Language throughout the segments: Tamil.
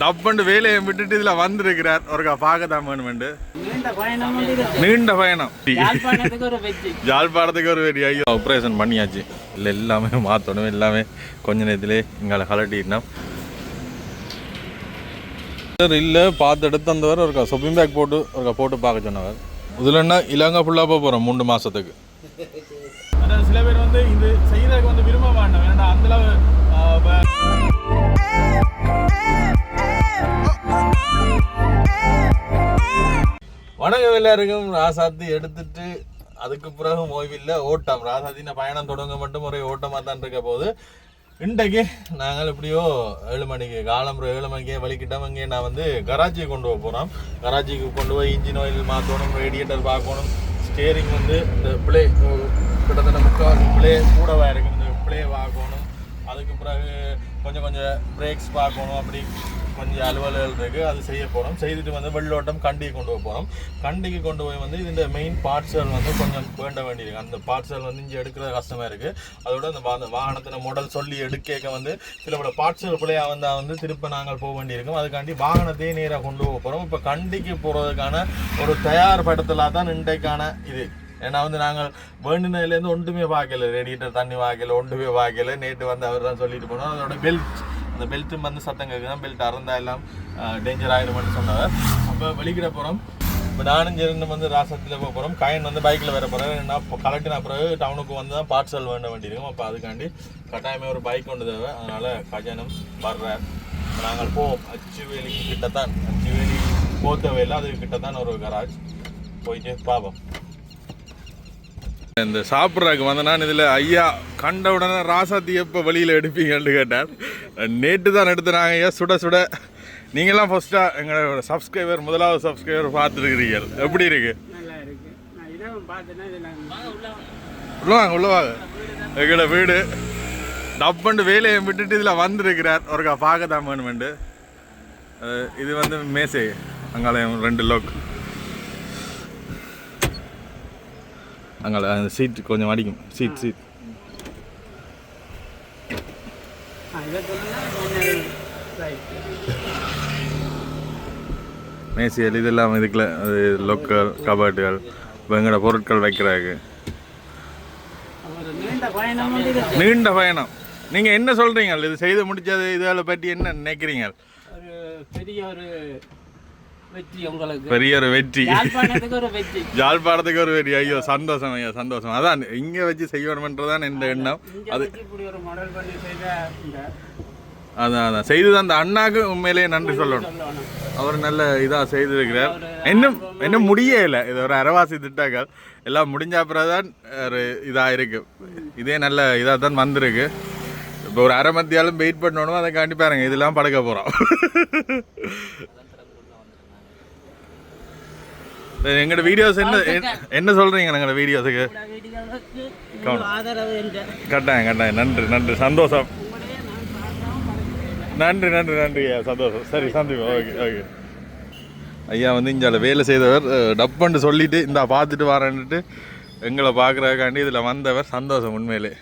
டப்பண்டு வேலையை விட்டுட்டு இதுல வந்திருக்கிறார். ஒருக்கா பார்க்க தான் வேணுமெண்டு. நீண்ட பயணம் ஜாழ்ப்பாணத்துக்கு ஒரு பெரிய ஐயோ ஆப்ரேஷன் பண்ணியாச்சு. இல்லை எல்லாமே மாற்றணும் எல்லாமே கொஞ்ச நேரத்திலே இங்கே கலட்டிட்டோம் சார் இல்லை பார்த்து எடுத்து வந்தவர் ஒருக்கா ஷாப்பிங் பேக் போட்டு ஒருக்கா போட்டு பார்க்க சொன்னவர். இதில் என்ன இலங்கை ஃபுல்லாக போக போகிறோம் மூணு மாதத்துக்கு சில பேர் எல்லாருக்கும் ராசாத்தி எடுத்துட்டு அதுக்கு பிறகு ஓய்வில்லை. ஓட்டம். ராசாத்தின பயணம் தொடங்க மட்டும் ஒரே ஓட்டமாக தான் இருக்க போது இன்றைக்கு நாங்கள் எப்படியோ ஏழு மணிக்கு காலம்புற ஏழு மணிக்கே வலிக்கிட்டோம் இங்கே நான் வந்து கராச்சிக்கு கொண்டு போக போகிறோம் கராச்சிக்கு கொண்டு போய் இன்ஜின் ஆயில் மாற்றணும் ரேடியேட்டர் பார்க்கணும். ஸ்டேரிங் வந்து இந்த பிளே கிட்டத்தட்ட முக்கால் பிளே கூடவாக இருக்கும் இந்த பிளே பார்க்கணும். அதுக்கு பிறகு கொஞ்சம் கொஞ்சம் பிரேக்ஸ் பார்க்கணும். அப்படி கொஞ்சம் அலுவல்கள் இருக்குது அது செய்ய போகிறோம் செய்துட்டு வந்து வெள்ளோட்டம் கண்டிக்கு கொண்டு போக போகிறோம் கண்டிக்கு கொண்டு போய் வந்து இந்த மெயின் பார்ட்ஸ்கள் வந்து கொஞ்சம் வேண்ட வேண்டியிருக்கு அந்த பார்ட்ஸ்கள் வந்து இங்கே எடுக்கிறது கஷ்டமாக இருக்குது அதோட அந்த வா- அந்த வாகனத்தின மாடல் சொல்லி எடுக்க வந்து சில பல பார்ட்ஸ்கள் பிள்ளையாக வந்தால் வந்து திருப்ப நாங்கள் போக வேண்டியிருக்கும். அதுக்காண்டி வாகனத்தையே நேராக கொண்டு போக போகிறோம் இப்போ கண்டிக்கு போகிறதுக்கான ஒரு தயார் படத்தில் தான் இன்றைக்கான இது. ஏன்னா வந்து நாங்கள் வேண்டினதுலேருந்து ஒன்றுமே பார்க்கல. ரேடியேட்டர் தண்ணி பார்க்கல ஒன்றுமே பார்க்கல. நேற்று வந்து அவர் தான் சொல்லிட்டு போனோம் அதோட பெல்ட் அந்த பெல்ட்டும் வந்து சத்தம் கேட்குதான் பெல்ட் அறந்தா எல்லாம் டேஞ்சர் ஆகிடும்னு சொன்னவர் அப்போ வெளிக்கிட போகிறோம் இப்போ நானும் சேர்ந்து வந்து ராசத்தில் போக போகிறோம் காயின் வந்து பைக்கில் வர போகிறேன் என்ன இப்போ கலெக்டின பிறகு டவுனுக்கு வந்து தான் பார்சல் வேண்ட வேண்டியிருக்கும். அப்போ அதுக்காண்டி கட்டாயமே ஒரு பைக் கொண்டு தேவை. அதனால் கஜனம் வர்றார். நாங்கள் போவோம். அச்சுவேலி கிட்டத்தான் தான். அச்சுவேலி போத்தவையில் அது கிட்டத்தான் தான் ஒரு கராஜ் போயிட்டு பார்ப்போம். இந்த சாப்பிட்றதுக்கு வந்த நான் இதில் ஐயா கண்ட உடனே ராசாத்தி எப்போ வழியில் எடுப்பீங்கன்னு கேட்டார். நேற்று தான் எடுத்துனாங்க ஐயா சுட சுட. நீங்களாம் ஃபஸ்ட்டாக எங்களோட சப்ஸ்கிரைபர் முதலாவது சப்ஸ்கிரைபர் பார்த்துருக்கிறீர்கள். எப்படி இருக்கு? நல்லா உள்ள வாங்க உள்ள வாங்க எங்களோட வீடு. டப்பண்டு வேலையை விட்டுட்டு இதில் வந்திருக்கிறார். ஒருக்கா பார்க்க தான் வேணுமெண்டு இது வந்து மேசை. அங்காலயம் ரெண்டு லோக் அங்கால அந்த சீட் கொஞ்சம் அடிக்கும். சீட் சீட் மேசியல் இதெல்லாம் இதுக்குள்ள அது லொக்கர் கபர்டுகள் எங்களோட பொருட்கள் வைக்கிறாங்க நீண்ட பயணம் நீங்கள் என்ன சொல்கிறீங்க இது செய்து முடிச்சது இதில் பற்றி என்ன நினைக்கிறீங்க? பெரிய ஒரு வெற்றி உங்களுக்கு. பெரிய ஒரு வெற்றி. யாழ்ப்பாணத்துக்கு ஒரு வெற்றி. யாழ்ப்பாணத்துக்கு ஒரு வெற்றி. ஐயோ சந்தோஷம் ஐயா சந்தோஷம். அதான் இங்கே வச்சு செய்யணுமன்றதான் இந்த எண்ணம். அது அதான் அதான். செய்து அந்த அண்ணாக்கு உண்மையிலேயே நன்றி சொல்லணும். அவர் நல்ல இதாக செய்திருக்கிறார். இன்னும் இன்னும் முடியல இது ஒரு அரவாசி திட்டங்கள். எல்லாம் முடிஞ்ச அப்புறம் தான் ஒரு இதாக இருக்கு. இதே நல்ல இதாக தான் வந்திருக்கு. இப்போ ஒரு அரை மத்தியாலும் வெயிட் பண்ணணும் அதை காண்டி பாருங்க. இதெல்லாம் படுக்க போகிறோம் எங்களோட வீடியோஸ் என்ன என்ன- சொல்றீங்க எங்களோட வீடியோஸுக்கு கட்டாயம் கட்டாயம். நன்றி நன்றி. சந்தோஷம். நன்றி நன்றி நன்றி. சந்தோஷம். சரி சந்திப்போம் ஓகே ஓகே. ஐயா வந்து இங்கே வேலை செய்தவர் டப்புன்னு சொல்லிட்டு இந்த பார்த்துட்டு வரேன்ட்டு எங்களை பார்க்குறதுக்காண்டி இதில் வந்தவர் சந்தோஷம் உண்மையிலே.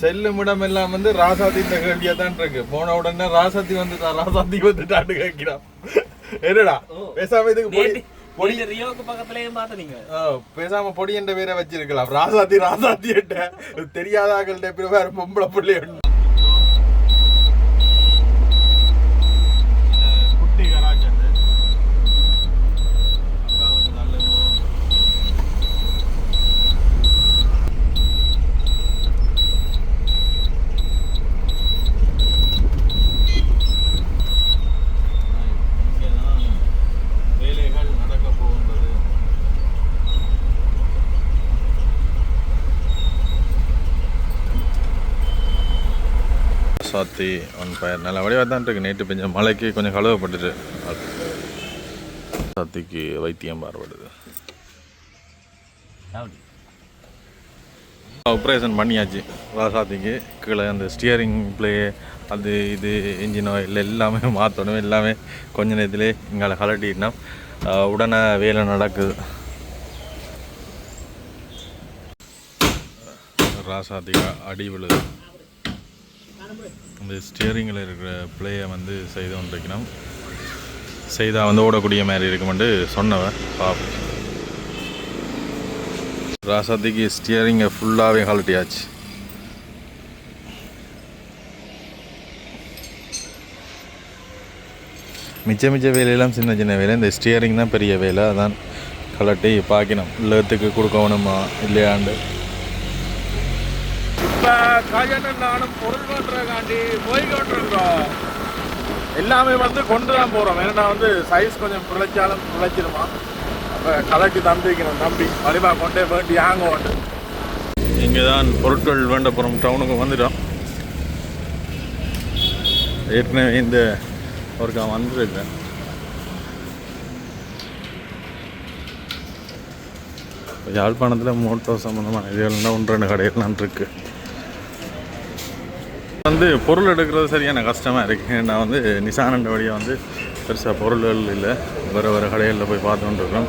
செல்லும் இடம் எல்லாம் வந்து ராசாத்தி இந்த கேள்வியா தான் இருக்கு. போன உடனே ராசாத்தி வந்துட்டா ராசாத்தி வந்துட்டான்னு கேட்கிறான். என்னடா? பேசாம இதுக்கு பொடி பொடி ரியோக்கு பக்கத்துலயும் பார்த்தீங்க ஆ, பேசாம பொடி என்ற பேரை வச்சிருக்கலாம். ராசாத்தி ராசாத்தி பேர் வேற பொம்பளை பிள்ளை குட்டி கராஜ் அது அக்கா வந்து நல்லது இங்கதான் வேலைகள் நடக்க போகின்றது சாத்தி ஒன் ஃபயர் நல்லபடியாக தான் இருக்குது நேற்று பெஞ்ச மழைக்கு கொஞ்சம் கழுவப்பட்டுட்டு. சாத்திக்கு வைத்தியம் பார்ப்படுது ஆப்ரேஷன் பண்ணியாச்சு. ராசாத்திக்கு கீழே அந்த ஸ்டியரிங் ப்ளே அது இது இன்ஜின் ஆயில் எல்லாமே மாற்றணும் எல்லாமே கொஞ்ச நேரத்திலே இங்கே கலட்டிட்டோம் உடனே வேலை நடக்குது ராசாத்திகா அடி விழுது. இந்த ஸ்டியரிங்கில் இருக்கிற பிளேயை வந்து செய்து கொண்டிருக்கணும். செய்தால் வந்து ஓடக்கூடிய மாதிரி இருக்குமெண்டு சொன்னவன் பாப்போம் ராசாத்திக்கு ஸ்டியரிங்கை ஃபுல்லாகவே கழட்டியாச்சு மிச்ச மிச்ச வேலையெல்லாம் சின்ன சின்ன வேலை. இந்த ஸ்டியரிங் தான் பெரிய வேலை. அதான் கலட்டி பார்க்கணும் இல்லத்துக்கு கொடுக்கணுமா? இல்லையாண்டு. இப்போ நானும் பொருள் பண்ணுறக்காண்டி போய் கொண்டிருக்கோம் எல்லாமே வந்து கொண்டு தான் போகிறோம் ஏன்னா வந்து சைஸ் கொஞ்சம் பிழைச்சாலும் பிழைச்சிருமா. அப்போ கலட்டி தம்பிக்கணும் தம்பி. வலிமா கொண்டே வேண்டி யாங்க உண்டு இங்கே தான் பொருட்கள் வேண்டப்புறம் டவுனுக்கு வந்துட்டோம். ஏற்கனவே இந்த ஒருக்கா வந்துருக்கேன் யாழ்ப்பாணத்தில் மோட்டோ சம்மந்தமான இதுகள்லாம் ஒன்று ரெண்டு கடைகள்லாம் இருக்குது வந்து பொருள் எடுக்கிறது சரியான கஷ்டமாக இருக்குது நான் வந்து நிசானண்ட வழியாக வந்து பெருசாக பொருள்கள் இல்லை. வேறு வேறு கடைகளில் போய் பார்த்துட்டு இருக்கோம்.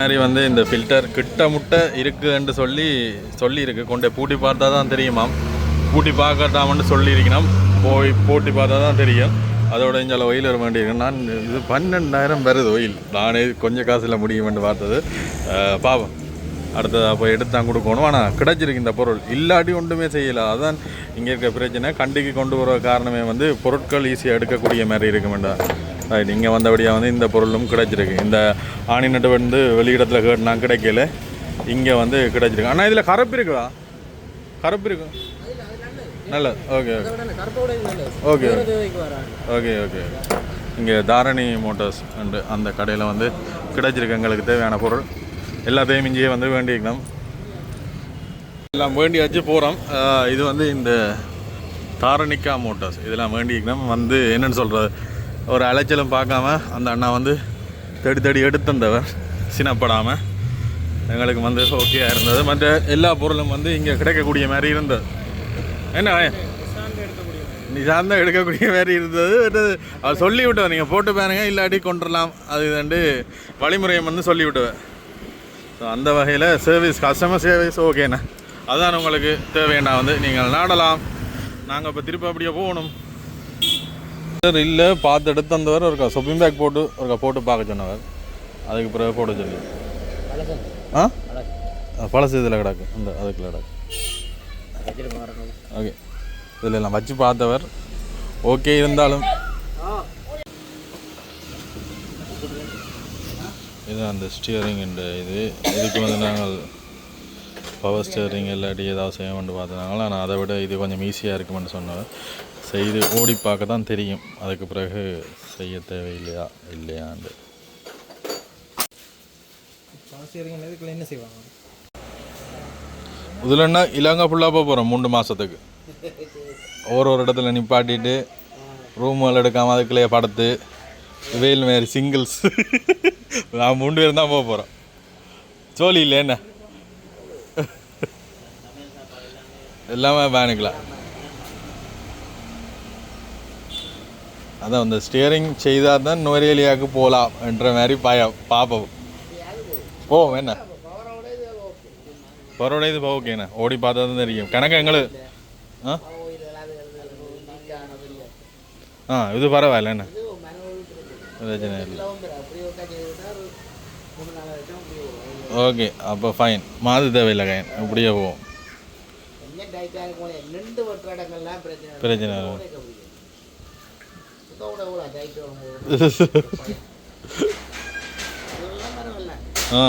மாதிரி வந்து இந்த ஃபில்டர் கிட்ட முட்டை இருக்குதுன்ட்டு சொல்லி சொல்லியிருக்கு. கொண்டு போய் பூட்டி பார்த்தா தான் தெரியுமாம். பூட்டி பார்க்கட்டாமன்னு சொல்லியிருக்கணும். போய் பூட்டி பார்த்தா தான் தெரியும். அதோட இஞ்சால ஒயில் வர வேண்டியிருக்கு. நான் இது பன்னெண்டாயிரம் வருது ஒயில் நானே கொஞ்சம் காசில் முடியுமென்று பார்த்தது. பாவம். அடுத்ததாக போய் எடுத்து தான் கொடுக்கணும். ஆனால் கிடச்சிருக்கு இந்த பொருள். இல்லாட்டி ஒன்றுமே செய்யலை. அதான் இங்கே இருக்க பிரச்சனை. கண்டிக்கு கொண்டு வர காரணமே வந்து பொருட்கள் ஈஸியாக எடுக்கக்கூடிய மாதிரி இருக்குமெண்டா ரைட் இங்கே வந்தபடியாக வந்து இந்த பொருளும் கிடைச்சிருக்கு. இந்த ஆணி நட்டு வந்து வெளியிடத்தில் கேட்டுனா கிடைக்கல. இங்கே வந்து கிடச்சிருக்கு. ஆனால் இதில் கருப்பு இருக்குதா? கருப்பு இருக்கு. நல்லது. Okay okay. Okay okay. Okay இங்கே தாரணி மோட்டார்ஸ் அண்டு அந்த கடையில் வந்து கிடைச்சிருக்கு எங்களுக்கு தேவையான பொருள். எல்லாத்தையும் இங்கேயே வந்து வேண்டிக்கணும். எல்லாம் வேண்டியாச்சு போகிறோம் இது வந்து இந்த தாரணிக்கா மோட்டார்ஸ். இதெல்லாம் வேண்டிக்கணும். வந்து என்னன்னு சொல்கிறது ஒரு அலைச்சலும் பார்க்காம அந்த அண்ணா வந்து தேடி தேடி எடுத்துந்தவர் சினப்படாமல் எங்களுக்கு வந்து ஓகேயாக இருந்தது. மற்ற எல்லா பொருளும் வந்து இங்கே கிடைக்கக்கூடிய மாதிரி இருந்தது. என்ன? நிசாந்த் தான் எடுக்கக்கூடிய மாதிரி இருந்தது. அது அவர் சொல்லி நீங்கள் போட்டு பாருங்க. இல்லாட்டி கொண்டுடலாம் அது வந்து வழிமுறையை வந்து சொல்லி விட்டுவேன் ஸோ அந்த வகையில் சர்வீஸ் கஸ்டமர் சர்வீஸ் ஓகேண்ணா அதான் உங்களுக்கு தேவையான வந்து நீங்கள் நாடலாம். நாங்கள் இப்போ திருப்பி அப்படியே போகணும். சார் இல்லை பார்த்து எடுத்து வந்தவர் ஒருக்கா சொப்பிங் பேக் போட்டு ஒருக்கா போட்டு பார்க்க சொன்னவர். அதுக்கு பிறகு போட சொல்லி. ஆ? ஆ, பழசு இதில் கிடக்கு. அந்த அதுக்குள்ள கிடக்கு. ஓகே. இதில் எல்லாம் வச்சு பார்த்தவர் ஓகே இருந்தாலும். இது அந்த ஸ்டியரிங் இது. இதுக்கு வந்து நாங்கள் பவர் ஸ்டியரிங் இல்லாட்டி ஏதாவது செய்ய வேண்டும் பார்த்தனால ஆனால் அதை விட இது கொஞ்சம் ஈஸியாக இருக்குமென்னு சொன்னவர் செய்து ஓடி பார்க்க தான் தெரியும். அதுக்கு பிறகு செய்ய தேவையில்லையா இல்லையாண்டு என்ன செய்வாங்க? இதில் என்ன இலங்கை ஃபுல்லாக போக போகிறோம் மூணு மாதத்துக்கு ஒரு ஒரு இடத்துல நிப்பாட்டிட்டு ரூம்கள் எடுக்காமல் அதுக்குள்ளேயே படுத்து வெயில் மாதிரி சிங்கிள்ஸ் நான் மூணு பேர் தான் போக போகிறோம் சோழி இல்லை என்ன? எல்லாமே பேனுக்கலாம் அதான் அந்த ஸ்டியரிங் செய்தால் தான் நுவரேலியாவுக்கு போகலாம் என்ற மாதிரி பயம் பார்ப்போம். போவோம் என்ன? பரோட இது ஓகேண்ணா ஓடி பார்த்தா தான் தெரியும். கணக்கு எங்களுக்கு ஆ? ஆ இது பரவாயில்ல என்ன? பிரச்சனை இல்லை. ஓகே அப்போ ஃபைன் மாது தேவையில்லை கைன் இப்படியே போவோம். பிரச்சனை ஆ.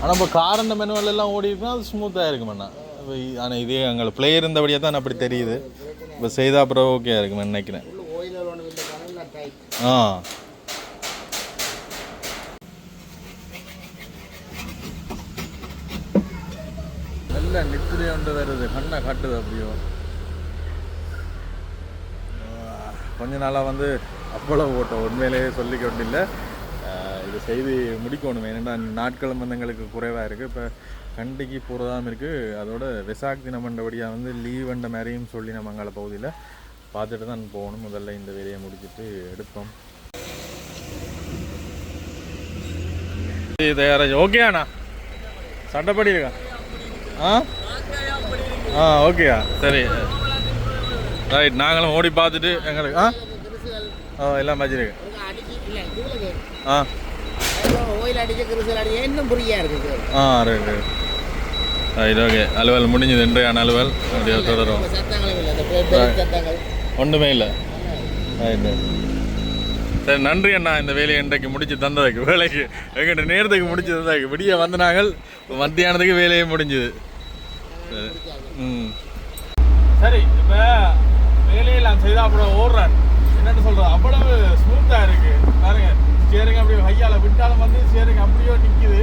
ஆனால் இப்போ கார் அந்த மெனுவல் எல்லாம் ஓடி அது ஸ்மூத்தாக இருக்குமண்ணா இப்போ ஆனால் இதே அங்கே பிளேயர் இருந்தபடியாக தான் அப்படி தெரியுது. இப்போ செய்தால் அப்புறம் ஓகே இருக்குமே நினைக்கிறேன் உள்ள ஓயில் ஒன்று இல்லை இல்லை டைட் ஆ. நல்ல நித்திரை வந்து வருது. கண்ணை காட்டுது அப்படியோ. கொஞ்ச நாளாக வந்து அவ்வளவு ஓட்டம் உண்மையிலேயே சொல்லிக்க வேண்டியில்லை இது செய்து முடிக்கணும். ஏன்னா நாட்கள் வந்து எங்களுக்கு குறைவாக இருக்குது இப்போ கண்டிக்கு போகிறதாம் இருக்குது அதோட விசாக் தினம் மண்டபடியாக வந்து லீவ் வந்த மாதிரியும் சொல்லி நம்ம அங்கே பகுதியில் பார்த்துட்டு தான் போகணும். முதல்ல இந்த வேலையை முடிச்சுட்டு எடுப்போம். தயாராக ஓகே அண்ணா. சட்டைப்படி இருக்கா? ஆ? ஆ ஓகேயா சரி. ரைட் நாங்களும் ஓடி பார்த்துட்டு எங்களுக்கு ஆ? ஆ எல்லாம் வச்சிருக்கு ஆ. ஓயில் அடிச்சு கிறிசல் அடிச்சு இன்னும் புரியா இருக்குது ah right right right okay அலுவல் முடிஞ்சது இன்றையான அலுவல். அப்படியே தொடரும். சத்தங்களும் இல்லை சத்தங்கள் ஒன்றுமே இல்லை. சரி நன்றி அண்ணா. இந்த வேலையை இன்றைக்கு முடிச்சு தந்ததுக்கு வேலைக்கு எங்கிட்ட நேரத்துக்கு முடிச்சு தந்ததுக்கு. விடிய வந்து நாங்கள் மத்தியானத்துக்கு வேலையே முடிஞ்சுது. சரி. ம். சரி இப்போ வேலையெல்லாம் செய்தால் அப்புறம் ஓடுறான் என்னன்னு சொல்கிறது அவ்வளவு ஸ்மூத்தாக இருக்கு. பாருங்க ஸ்டியரிங் அப்படி ஹையால விட்டாலும் வந்து ஸ்டியரிங் அப்படியோ நிற்கிது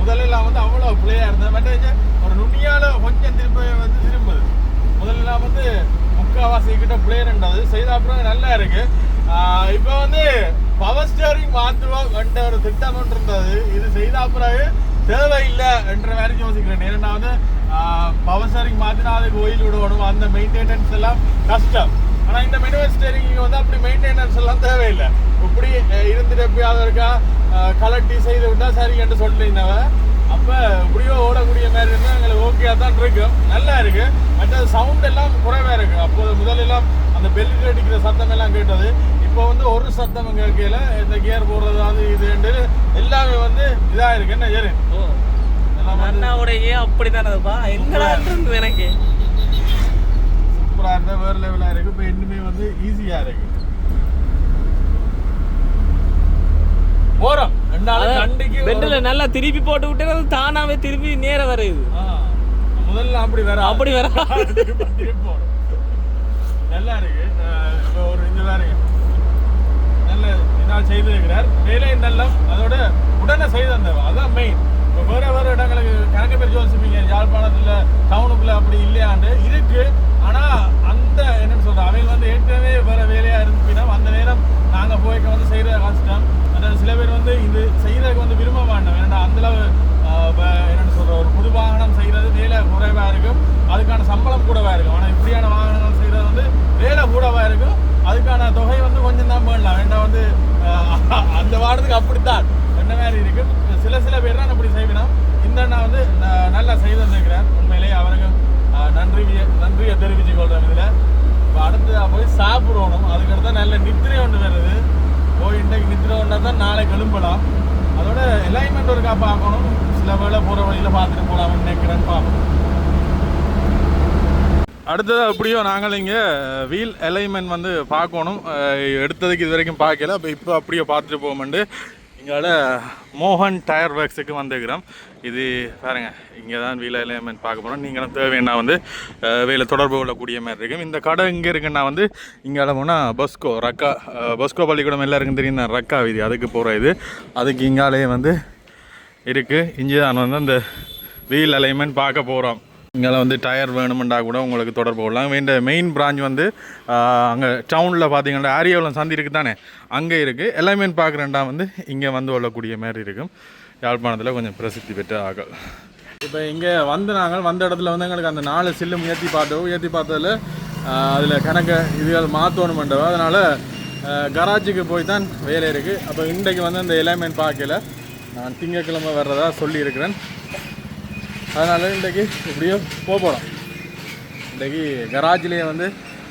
முதல்ல எல்லாம் வந்து அவ்வளோ பிளேயாக இருந்தது மற்ற ஒரு நுனியால கொஞ்சம் திரும்ப வந்து திரும்புது. முதல்ல எல்லாம் வந்து முக்காவாசி கிட்ட பிளேயர்ன்றது செய்த அப்புறம் நல்லா இருக்கு. இப்போ வந்து பவர் ஸ்டியரிங் மாற்றுவோம் என்ற ஒரு திட்டம் இருந்தது. இது செய்த பிறகு தேவையில்லை என்ற மாதிரி யோசிக்கிறேன். ஏன்னா வந்து பவர் ஸ்டியரிங் மாற்றினா அதுக்கு ஒயில் விடணும். அந்த மெயின்டெனன்ஸ் எல்லாம் கஷ்டம். ஆனால் இந்த மினிமம் ஸ்டேரிங் வந்து அப்படி மெயின்டெனன்ஸ் எல்லாம் தேவையில்லை. இப்படி இருந்துட்டு எப்பயாவது இருக்கா? கலட்டி செய்து விட்டா சரி என்று சொல்லியிருந்தவ அப்போ இப்படியோ ஓடக்கூடிய மாதிரி இருந்தால் எங்களுக்கு ஓகேயா தான் இருக்கும். நல்லா இருக்குது மற்ற சவுண்ட் எல்லாம் குறைவா இருக்கு. அப்போது முதல்ல எல்லாம் அந்த பெல்லில் அடிக்கிற சத்தம் எல்லாம் கேட்டது. இப்போ வந்து ஒரு சத்தம் கேட்கல. இந்த கியர் போடுறது அது இதுன்ட்டு எல்லாமே வந்து இதாக இருக்கு. என்ன வந்து அண்ணாவுடைய அப்படித்தானதுப்பா என்னடா எனக்கு? சூப்பராக இருந்தால் வேறு லெவலாக இருக்கு. இப்போ இன்னுமே வந்து ஈஸியாக இருக்கு. போறோம். நல்லா திருப்பி போட்டு விட்டு தானாவே திருப்பி நேர வருது. முதல்ல அப்படி வேற அப்படி போறோம் நல்லா இருக்கு. இப்போ ஒரு இந்த வேறுங்க நல்ல இதாக செய்திருக்கிறார் வேலை நல்லம். அதோட உடனே செய்து தந்தவ அதான் மெயின் இப்போ வேற வேற இடங்களுக்கு கணக்கு பேர் யோசிப்பீங்க யாழ்ப்பாணத்தில் டவுனுக்குள்ள அப்படி இல்லையாண்டு இருக்கு. ஆனா அந்த என்னன்னு சொல்ற அவையில் வந்து ஏற்கனவே வேற வேலையா இருந்துச்சுன்னா அந்த நேரம் நாங்க போய்க்க வந்து செய்யறது கஷ்டம் அதாவது சில பேர் வந்து இது செய்யறதுக்கு வந்து விரும்ப மாட்டோம். ஏன்னா அந்த அளவு ஆஹ், இப்ப என்னன்னு சொல்ற ஒரு புது வாகனம் செய்யறது வேலை குறைவா இருக்கும் அதுக்கான சம்பளம் கூடவா இருக்கும் ஆனா இப்படியான வாகனங்கள் செய்யறது வந்து வேலை கூடவா இருக்கும் அதுக்கான தொகை வந்து கொஞ்சம் தான் போடலாம் வேண்டாம் வந்து ஆஹ், அந்த அப்படித்தான். என்ன மாதிரி இருக்கு. சில சில பேர் தான் அப்படி செய்யணும். இந்த அண்ணா வந்து நல்லா செய்து வந்திருக்கிறார். உண்மையிலேயே அவருக்கு நன்றி நன்றியை தெரிவிச்சு கொள்றேன் இதுல. இப்போ அடுத்து போய் சாப்பிடணும். அதுக்கடுத்து நல்ல நித்திரை ஒன்று வருது. போய் இன்றைக்கு நித்திரை ஒன்றா தான் நாளைக்கு எழும்பலாம் அதோட எலைன்மெண்ட் ஒருக்கா பார்க்கணும். சில வேலை போகிற வழியில் பார்த்துட்டு போகலாம்னு நினைக்கிறேன்னு பார்ப்போம். அடுத்தது அப்படியோ நாங்கள் இங்கே வீல் அலைன்மெண்ட் வந்து பார்க்கணும். எடுத்ததுக்கு இது வரைக்கும் பார்க்கல. அப்போ இப்போ அப்படியே பார்த்துட்டு போகமெண்டு இங்கால மோகன் டயர் ஒர்க்ஸுக்கு வந்துக்கிறோம் இது பாருங்க இங்கே தான் வீல் அலைன்மெண்ட் பார்க்க போகிறோம் நீங்களும் தேவைன்னா வந்து அஹ், வேலை தொடர்பு கொள்ளக்கூடிய மாதிரி இருக்கும். இந்த கடை இங்கே இருக்குன்னா வந்து இங்கால போனால் பஸ்கோ ரக்கா பஸ்கோ பள்ளிக்கூடம் எல்லாருக்கும் தெரியும் தான் ரக்கா வீதி. அதுக்கு போகிற இது. அதுக்கு இங்காலே வந்து இருக்குது இங்கே தான் வந்து அந்த வீல் அலைன்மெண்ட் பார்க்க போகிறோம் இங்கே வந்து டயர் வேணுமெண்டா கூட உங்களுக்கு தொடர்பு கொள்ளலாம். இந்த மெயின் பிரான்ச் வந்து அங்கே டவுனில் பார்த்தீங்கன்னா ஆரியாவில் சந்தி இருக்குது தானே? அங்கே இருக்குது எல்லாமே பார்க்குறேன்டா வந்து இங்கே வந்து கொள்ளக்கூடிய மாதிரி இருக்கும். யாழ்ப்பாணத்தில் கொஞ்சம் பிரசித்தி பெற்ற ஆக்கள். இப்போ இங்கே வந்து நாங்கள் வந்த இடத்துல வந்து எங்களுக்கு அந்த நாலு சில்லும் ஏற்றி பார்த்தோம். ஏற்றி பார்த்ததில் அதில் கணக்க இதுகள் மாற்றணுமெண்டவோ அதனால் கராஜுக்கு போய் தான் வேலை இருக்குது அப்போ இன்றைக்கு வந்து அந்த எலைன்மெண்ட் பார்க்கல. நான் திங்கக்கிழமை வர்றதா சொல்லியிருக்கிறேன். அதனால் இன்றைக்கு இப்படியோ போக போகிறோம் இன்றைக்கு கராஜ்லேயே வந்து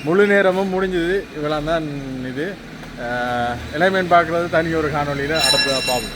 முழு நேரமும் முடிஞ்சுது. இவ்வளோ தான் இது இளைமேன் பார்க்குறது தனி ஒரு காணொலியில் அடுத்ததாக பார்ப்போம்.